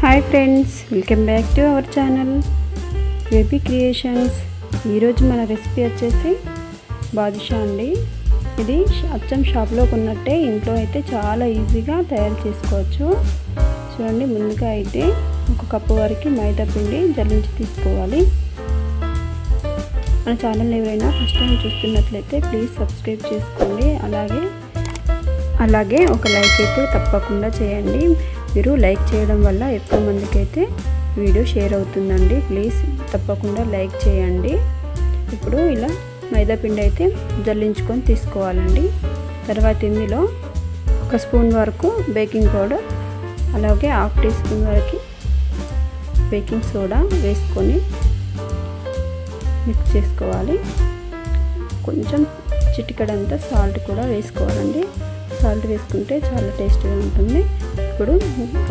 Hi friends welcome back to our channel baby creations. ఈరోజు మన recipe వచ్చేసి బాదుషా అండి. ఇది అచ్చం షాప్లో కొన్నట్టే ఇంట్లో అయితే చాలా ఈజీగా తయారు చేసుకోవచ్చు. చూడండి ముందుగా అయితే ఒక కప్పు వరకు మైదా పిండి జల్లించి తీసుకోవాలి. మన ఛానల్ ఎవరైనా ఫస్ట్ టైం చూస్తున్నట్లయితే ప్లీజ్ సబ్స్క్రైబ్ చేసుకోండి. అలాగే అలాగే ఒక లైక్ అయితే తప్పకుండా చేయండి. మీరు లైక్ చేయడం వల్ల ఎక్కువ మందికి అయితే వీడియో షేర్ అవుతుందండి. ప్లీజ్ తప్పకుండా లైక్ చేయండి. ఇప్పుడు ఇలా మైదాపిండి అయితే జల్లించుకొని తీసుకోవాలండి. తర్వాత ఇందులో ఒక స్పూన్ వరకు బేకింగ్ పౌడర్ అలాగే హాఫ్ టీ స్పూన్ వరకు బేకింగ్ సోడా వేసుకొని మిక్స్ చేసుకోవాలి. కొంచెం చిటికడంతా సాల్ట్ కూడా వేసుకోవాలండి. సాల్ట్ వేసుకుంటే చాలా టేస్టీగా ఉంటుంది. ఇప్పుడు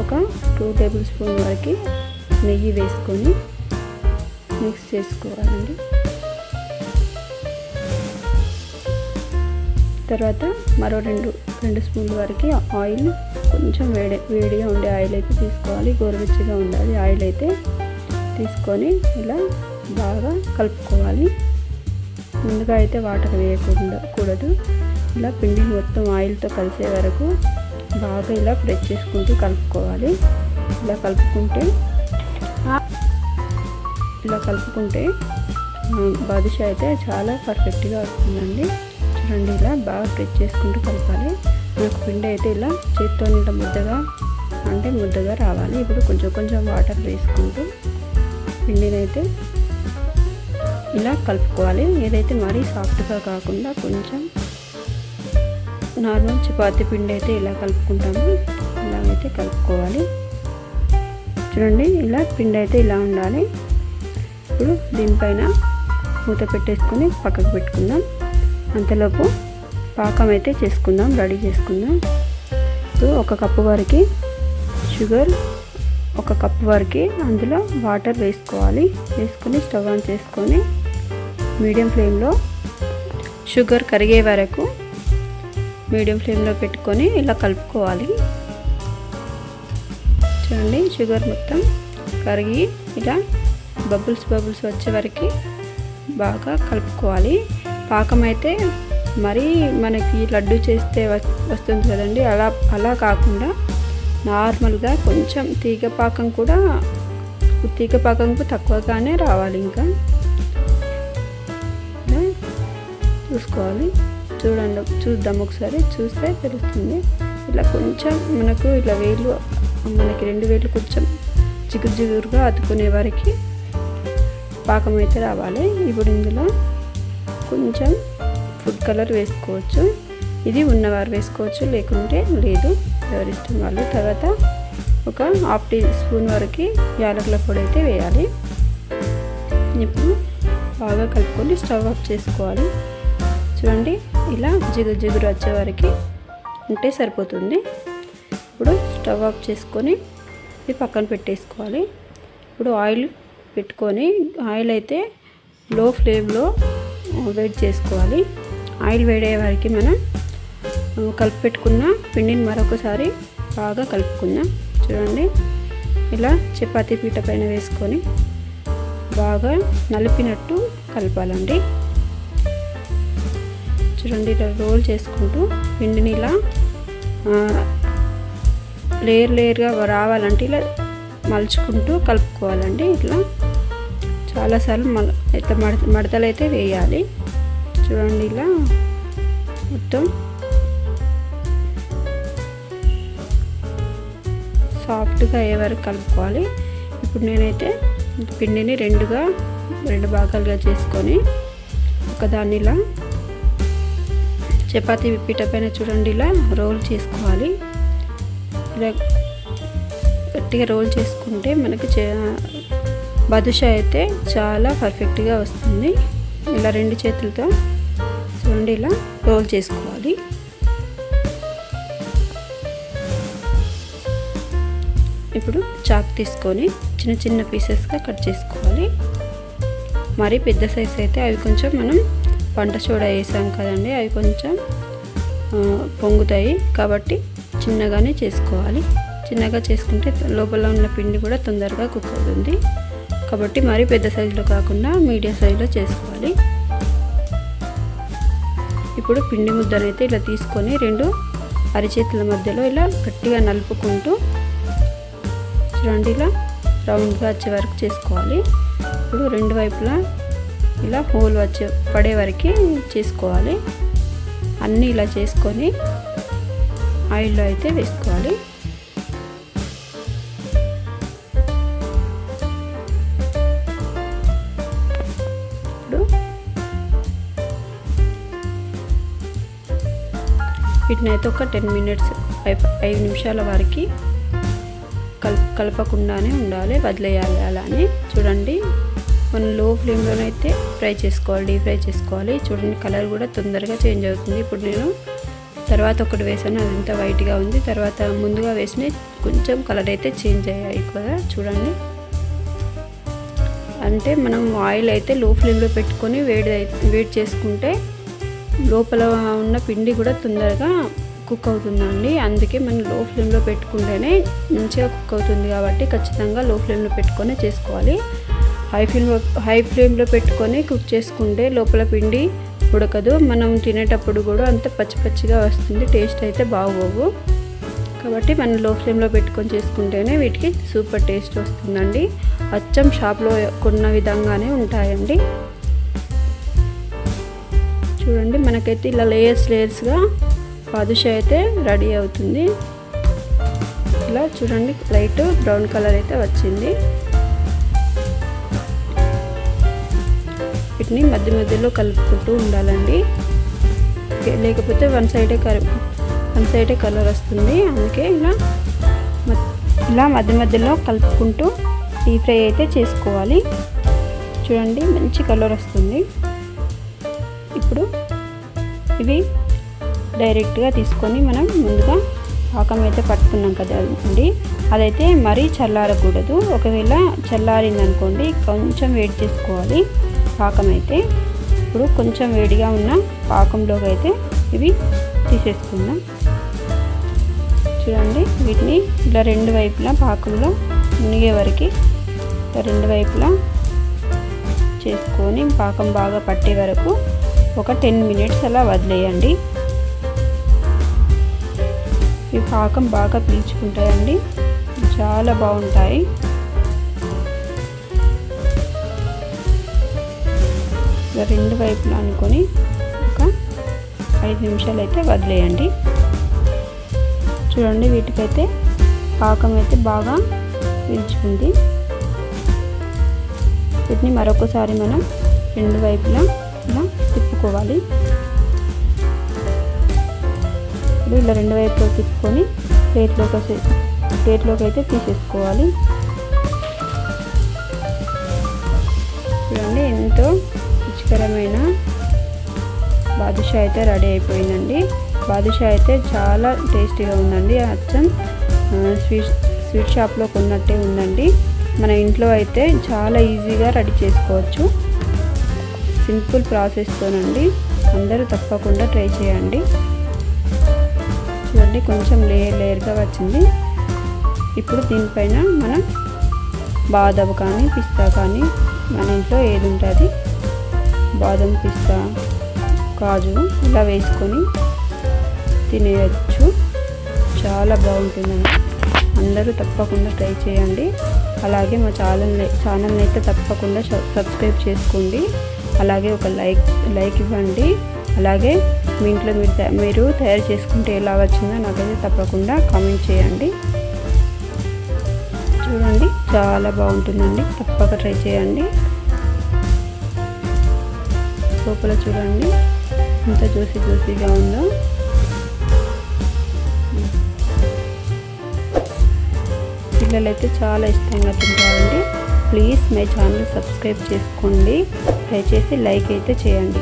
ఒక టూ టేబుల్ స్పూన్ వరకు నెయ్యి వేసుకొని మిక్స్ చేసుకోవాలండి. తర్వాత మరో రెండు రెండు స్పూన్ల వరకు ఆయిల్ కొంచెం వేడి వేడిగా ఉండే ఆయిల్ అయితే తీసుకోవాలి. గోరువెచ్చగా ఉండాలి ఆయిల్ అయితే తీసుకొని ఇలా బాగా కలుపుకోవాలి. ముందుగా అయితే వాటర్ వేయకుండా కూడదు. ఇలా పిండి మొత్తం ఆయిల్తో కలిసే వరకు బాగా ఇలా ప్రెస్ చేసుకుంటూ కలుపుకోవాలి. ఇలా కలుపుకుంటే ఇలా కలుపుకుంటే బాదుషా అయితే చాలా పర్ఫెక్ట్గా వస్తుందండి. చూడండి ఇలా బాగా ప్రెస్ చేసుకుంటూ కలపాలి. నాకు పిండి అయితే ఇలా చేతితో ఇలా ముద్దగా అంటే ముద్దగా రావాలి. ఇప్పుడు కొంచెం కొంచెం వాటర్ వేసుకుంటూ పిండినైతే ఇలా కలుపుకోవాలి. ఏదైతే మరీ సాఫ్ట్గా కాకుండా కొంచెం నార్మల్ చపాతి పిండి అయితే ఇలా కలుపుకుంటాము. ఇలాగైతే కలుపుకోవాలి. చూడండి ఇలా పిండి అయితే ఇలా ఉండాలి. ఇప్పుడు దీనిపైన మూత పెట్టేసుకొని పక్కకు పెట్టుకుందాం. అంతలోపు పాకం అయితే చేసుకుందాం రెడీ చేసుకుందాం. ఇప్పుడు ఒక కప్పు వరకు షుగర్ ఒక కప్పు వరకు అందులో వాటర్ వేసుకోవాలి. వేసుకొని స్టవ్ ఆన్ చేసుకొని మీడియం ఫ్లేమ్లో షుగర్ కరిగే వరకు మీడియం ఫ్లేమ్లో పెట్టుకొని ఇలా కలుపుకోవాలి. చూడండి షుగర్ మొత్తం కరిగి ఇలా బబుల్స్ బబుల్స్ వచ్చే వరకు బాగా కలుపుకోవాలి. పాకం అయితే మరీ మనకి లడ్డు చేస్తే వస్తుంది కదండి. అలా అలా కాకుండా నార్మల్గా కొంచెం తీగ పాకం కూడా తీగ పాకంకు తక్కువగానే రావాలి ఇంకా. చూసుకోవాలి. చూడండి చూద్దాం ఒకసారి. చూస్తే తెలుస్తుంది. ఇలా కొంచెం మనకు ఇలా వేలు మనకి రెండు వేలు కొంచెం జిగురు జిగురుగా అతుకునే వరకు పాకం అయితే రావాలి. ఇప్పుడు ఇందులో కొంచెం ఫుడ్ కలర్ వేసుకోవచ్చు. ఇది ఉన్నవారు వేసుకోవచ్చు లేకుంటే లేదు. ఎవరిష్టం వాళ్ళు. తర్వాత ఒక హాఫ్ టీ స్పూన్ వరకు యాలకుల పొడి అయితే వేయాలి. ఇప్పుడు బాగా కలుపుకొని స్టవ్ ఆఫ్ చేసుకోవాలి. చూడండి ఇలా జిగురు జిగురు వచ్చే వరకు ఉంటే సరిపోతుంది. ఇప్పుడు స్టవ్ ఆఫ్ చేసుకొని ఇది పక్కన పెట్టేసుకోవాలి. ఇప్పుడు ఆయిల్ పెట్టుకొని ఆయిల్ అయితే లో ఫ్లేమ్లో వేడి చేసుకోవాలి. ఆయిల్ వేడయ్యే వరకు మనం కలిపి పెట్టుకున్న పిండిని మరొకసారి బాగా కలుపుకుందాం. చూడండి. ఇలా చపాతీ పీట పైన వేసుకొని బాగా నలిపినట్టు కలపాలండి. చూడండి ఇలా రోల్ చేసుకుంటూ పిండిని ఇలా లేయర్ లేయర్గా రావాలంటే ఇలా మలుచుకుంటూ కలుపుకోవాలండి. ఇట్లా చాలాసార్లు మల ఇట్లా మడత మడతలు అయితే వేయాలి. చూడండి ఇలా మొత్తం సాఫ్ట్గా అయ్యే వరకు కలుపుకోవాలి. ఇప్పుడు నేనైతే పిండిని రెండుగా రెండు భాగాలుగా చేసుకొని ఒకదాన్ని ఇలా చపాతీ పీట పైన చూడండి ఇలా రోల్ చేసుకోవాలి. ఇలా గట్టిగా రోల్ చేసుకుంటే మనకు బదుషా అయితే చాలా పర్ఫెక్ట్గా వస్తుంది. ఇలా రెండు చేతులతో చూడండి ఇలా రోల్ చేసుకోవాలి. ఇప్పుడు చాక్ తీసుకొని చిన్న చిన్న పీసెస్గా కట్ చేసుకోవాలి. మరీ పెద్ద సైజ్ అయితే అవి కొంచెం మనం వంట సోడా వేసాం కదండి అవి కొంచెం పొంగుతాయి. కాబట్టి చిన్నగానే చేసుకోవాలి. చిన్నగా చేసుకుంటే లోపల ఉన్న పిండి కూడా తొందరగా కుక్ అవుతుంది. కాబట్టి మరీ పెద్ద సైజులో కాకుండా మీడియం సైజులో చేసుకోవాలి. ఇప్పుడు పిండి ముద్దనైతే ఇలా తీసుకొని రెండు అరిచేతుల మధ్యలో ఇలా గట్టిగా నలుపుకుంటూ చూడండి ఇలా రౌండ్గా వచ్చే వరకు చేసుకోవాలి. ఇప్పుడు రెండు వైపులా ఇలా హోల్ వచ్చే పడే వరకు చేసుకోవాలి. అన్నీ ఇలా చేసుకొని ఆయిల్లో అయితే వేసుకోవాలి. ఇప్పుడు వీటిని అయితే ఒక టెన్ మినిట్స్ ఐదు నిమిషాల వరకు కల్ కలపకుండానే ఉండాలి వదిలేయాలి. అలానే చూడండి. మనం లో ఫ్లేమ్లోనైతే ఫ్రై చేసుకోవాలి డీప్ ఫ్రై చేసుకోవాలి. చూడండి కలర్ కూడా తొందరగా చేంజ్ అవుతుంది. ఇప్పుడు నేను తర్వాత ఒకటి వేసాను అదంతా వైట్గా ఉంది. తర్వాత ముందుగా వేసిన కొంచెం కలర్ అయితే చేంజ్ అయ్యాయి కదా చూడండి. అంటే మనం ఆయిల్ అయితే లో ఫ్లేమ్లో పెట్టుకొని వేడి వేడి చేసుకుంటే లోపల ఉన్న పిండి కూడా తొందరగా కుక్ అవుతుందండి. అందుకే మనం లో ఫ్లేమ్లో పెట్టుకుంటేనే మంచిగా కుక్ అవుతుంది కాబట్టి ఖచ్చితంగా లో ఫ్లేమ్లో పెట్టుకొని చేసుకోవాలి. హై ఫ్లేమ్ హై ఫ్లేమ్లో పెట్టుకొని కుక్ చేసుకుంటే లోపల పిండి ఉడకదు. మనం తినేటప్పుడు కూడా అంత పచ్చి పచ్చిగా వస్తుంది. టేస్ట్ అయితే బాగోవు. కాబట్టి మనం లో ఫ్లేమ్లో పెట్టుకొని చేసుకుంటేనే వీటికి సూపర్ టేస్ట్ వస్తుందండి. అచ్చం షాప్లో కొన్న విధంగానే ఉంటాయండి. చూడండి మనకైతే ఇలా లేయర్స్ లేయర్స్గా పాదుష అయితే రెడీ అవుతుంది. ఇలా చూడండి లైట్ బ్రౌన్ కలర్ అయితే వచ్చింది. వీటిని మధ్య మధ్యలో కలుపుకుంటూ ఉండాలండి. లేకపోతే వన్ సైడే కర వన్ సైడే కలర్ వస్తుంది. అందుకే ఇలా ఇలా మధ్య మధ్యలో కలుపుకుంటూ డీప్ ఫ్రై అయితే చేసుకోవాలి. చూడండి మంచి కలర్ వస్తుంది. ఇప్పుడు ఇవి డైరెక్ట్గా తీసుకొని మనం ముందుగా పాకం అయితే పట్టుకున్నాం కదా అండి. అదైతే మరీ చల్లారకూడదు. ఒకవేళ చల్లారింది అనుకోండి కొంచెం వెయిట్ చేసుకోవాలి. పాకం అయితే ఇప్పుడు కొంచెం వేడిగా ఉన్న పాకంలోకి అయితే ఇవి తీసేసుకుందాం. చూడండి వీటిని ఇలా రెండు వైపులా పాకంలో మునిగే వరకు రెండు వైపులా చేసుకొని పాకం బాగా పట్టే వరకు ఒక టెన్ మినిట్స్ అలా వదిలేయండి. ఈ పాకం బాగా పీల్చుకుంటాయండి. చాలా బాగుంటాయి. రెండు వైపులా అనుకొని ఒక ఐదు నిమిషాలు అయితే వదిలేయండి. చూడండి వీటికైతే పాకం అయితే బాగా పీల్చుకుంది. వీటిని మరొకసారి మనం రెండు వైపులా ఇలా తిప్పుకోవాలి. ఇప్పుడు ఇలా రెండు వైపులో తిప్పుకొని ప్లేట్లోకి ప్లేట్లోకి అయితే తీసేసుకోవాలి. అందమైన బాదుషా అయితే రెడీ అయిపోయిందండి. బాదుషా అయితే చాలా టేస్టీగా ఉందండి. అచ్చం స్వీట్ స్వీట్ షాప్లో కొన్నట్టే ఉందండి. మన ఇంట్లో అయితే చాలా ఈజీగా రెడీ చేసుకోవచ్చు. సింపుల్ ప్రాసెస్తోనండి. అందరూ తప్పకుండా ట్రై చేయండి. చూడండి కొంచెం లేయర్ లేయర్గా వచ్చింది. ఇప్పుడు దీనిపైన మనం బాదం కానీ పిస్తా కానీ మన ఇంట్లో ఏది ఉంటుంది? బాదం పిస్తా కాజు ఇలా వేసుకొని తినేయచ్చు. చాలా బాగుంటుందండి. అందరూ తప్పకుండా ట్రై చేయండి. అలాగే మా ఛానల్ ఛానల్ని అయితే తప్పకుండా సబ్స్క్రైబ్ చేసుకోండి. అలాగే ఒక లైక్ లైక్ ఇవ్వండి. అలాగే మీ ఇంట్లో మీరు మీరు తయారు చేసుకుంటే ఎలా వచ్చిందో నాకైతే తప్పకుండా కామెంట్ చేయండి. చూడండి చాలా బాగుంటుందండి. తప్పక ట్రై చేయండి. లోపల చూడండి. ఎంత జ్యూసీ జ్యూసీగా ఉందో. పిల్లలైతే చాలా ఇష్టంగా తింటారండి. ప్లీజ్ మై ఛానల్ సబ్స్క్రైబ్ చేసుకోండి. దయచేసి లైక్ అయితే చేయండి.